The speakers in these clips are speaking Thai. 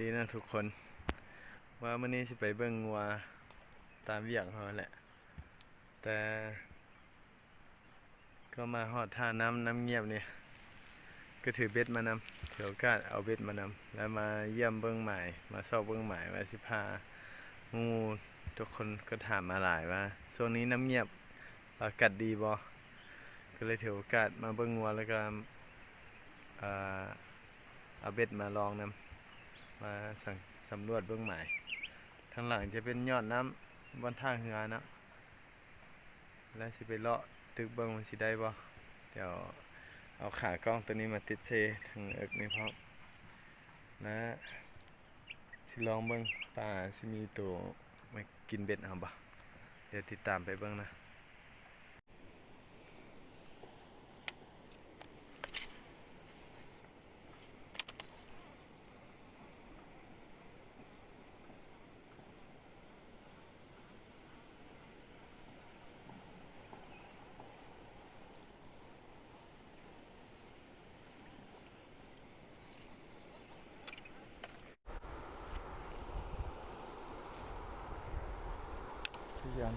ดีนะทุกคน ว่ามื้อนี้สิไปเบิ่งงัวตามเวียงเขาแหละ แต่ ก็มาฮอดท่าน้ำน้ำเงียบเนี่ยก็ถือเบ็ดมานำถือโอกาสเอาเบ็ดมานำแล้วมาเยี่ยมเบิ่งหมายมาสอบเบิ่งหมายว่าสิพางูทุกคนก็ถามมาหลายว่าช่วงนี้น้ำเงียบอากาศดีบ่ก็เลยถือโอกาสมาเบิ่งงัวแล้วก็อ่าเอาเบ็ดมาลองนำ มาสังสำรวจเบื้องใหมายทางหลังจะเป็นยอดน้ำบนท่าเหือนะแล้วสิไปเลาะตึกเบิ้งมันสิได้บ่เดี๋ยวเอาขากล้องตัวนี้มาติดเซทางเอิกนี่พร้อมนะสิลองเบิ้องปลาสิมีตัวมากินเบ็ดเอาบ่เดี๋ยวติดตามไปเบิ้องนะ พยา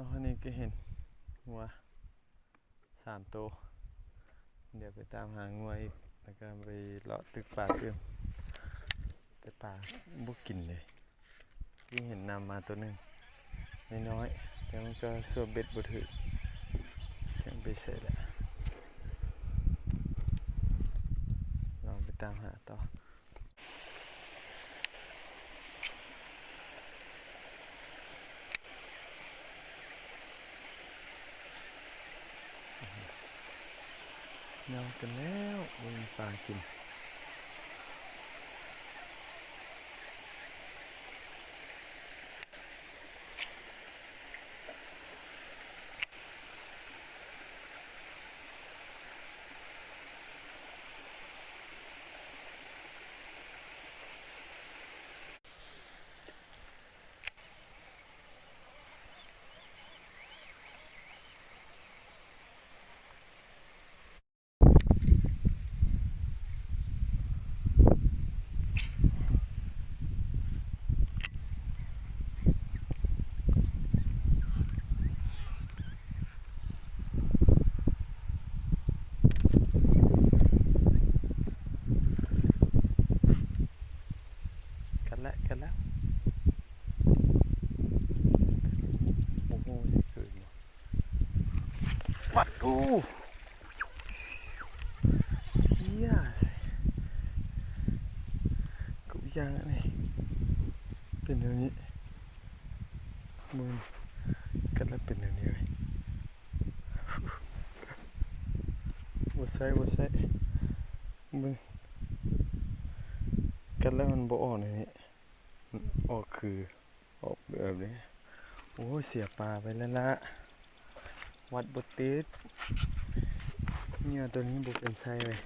าวันนี้ก็เห็นงัวสามตัว เดี๋ยวไปตามหางัวอีก แล้วก็ไปเลาะตึกป่าเติมแต่ป่าบุกินเลยที่เห็นนำมาตัวหนึ่งน้อยๆแต่มันก็สวบเบ็ดบุถือจังไปเสร็จแล้วลองไปตามหาต่อ เนากันแล้วมีปลากินแล้วกันแล้วโอ้โหสิเกิดอยู่วัดดูเฮียส กูยางนี่เป็นเดี๋ยวนี้มือกันแล้วเป็นเดี๋ยวนี้เลยบ่ใส่บ่ใส่มึงกันแล้วมันบ่ออกเลยนี่มันออกคือออกแบบนี้โอ้เสียปลาไปแล้วละวัดบติดเนี่ยตัวนี้บุเป็นไส้เลย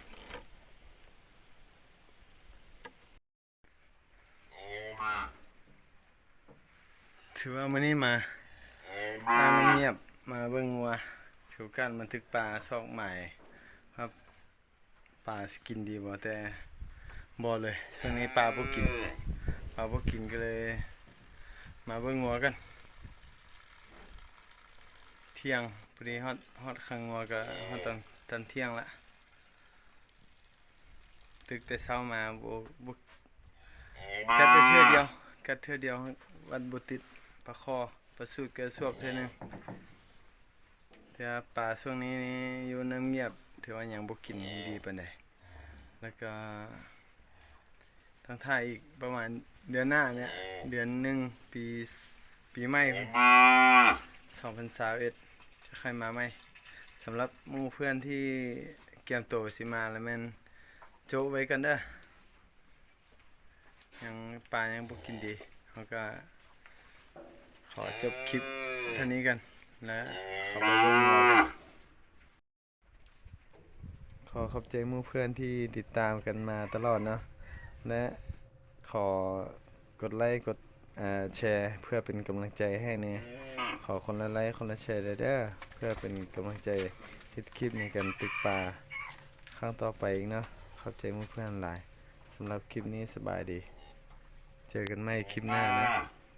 ถือว่ามื้อนี้มามาเงียบมาเบิ่งงัวถือการบันทึกปลาซอกใหม่ครับปลาสกินดีบ่แต่บ่เลยช่วงนี้ปลาบ่กินปลาบ่กินก็เลย มาเบิ่งงัวกัน เที่ยงพอดีฮอดฮอดข้างงัวก็ฮอดตอนตอนเที่ยงละตึกแต่เช้ามาบ่บ่กัดไปเทื่อเดียวกัดเทื่อเดียววันบ่ติด ปลาคอปลาสูดก็สวบเทื่อหนึงแต่ถือว่าปลาช่วงนี้นี่อยู่น้ำเงียบถือว่ายังบ่กินดีปานใดแล้วก็ทางไทยอีกประมาณเดือนหน้าเนี่ย เดือนหนึ่งปีปีใหม่2021จะใครมาไหมสำหรับมู่เพื่อนที่เกียมตัวสิมาแล้วแม่นโจไว้กันเด้อยังปลายังบ่กินดีเขาก็ ขอจบคลิปเท่านี้กัน และขอบิ่งเรากันขอขอบใจมู่เพื่อนที่ติดตามกันมาตลอดเนาะและขอกดไลค์กดแชร์เพื่อเป็นกำลังใจให้เนี่ยขอคนละไลค์คนละแชร์เด้อเด้อเพื่อเป็นกำลังใจทิดคลิปในการตึกปลาครั้งต่อไปอีกเนาะขอบใจมู่เพื่อนหลายสำหรับคลิปนี้สบายดี เจอกันใหม่คลิปหน้านะ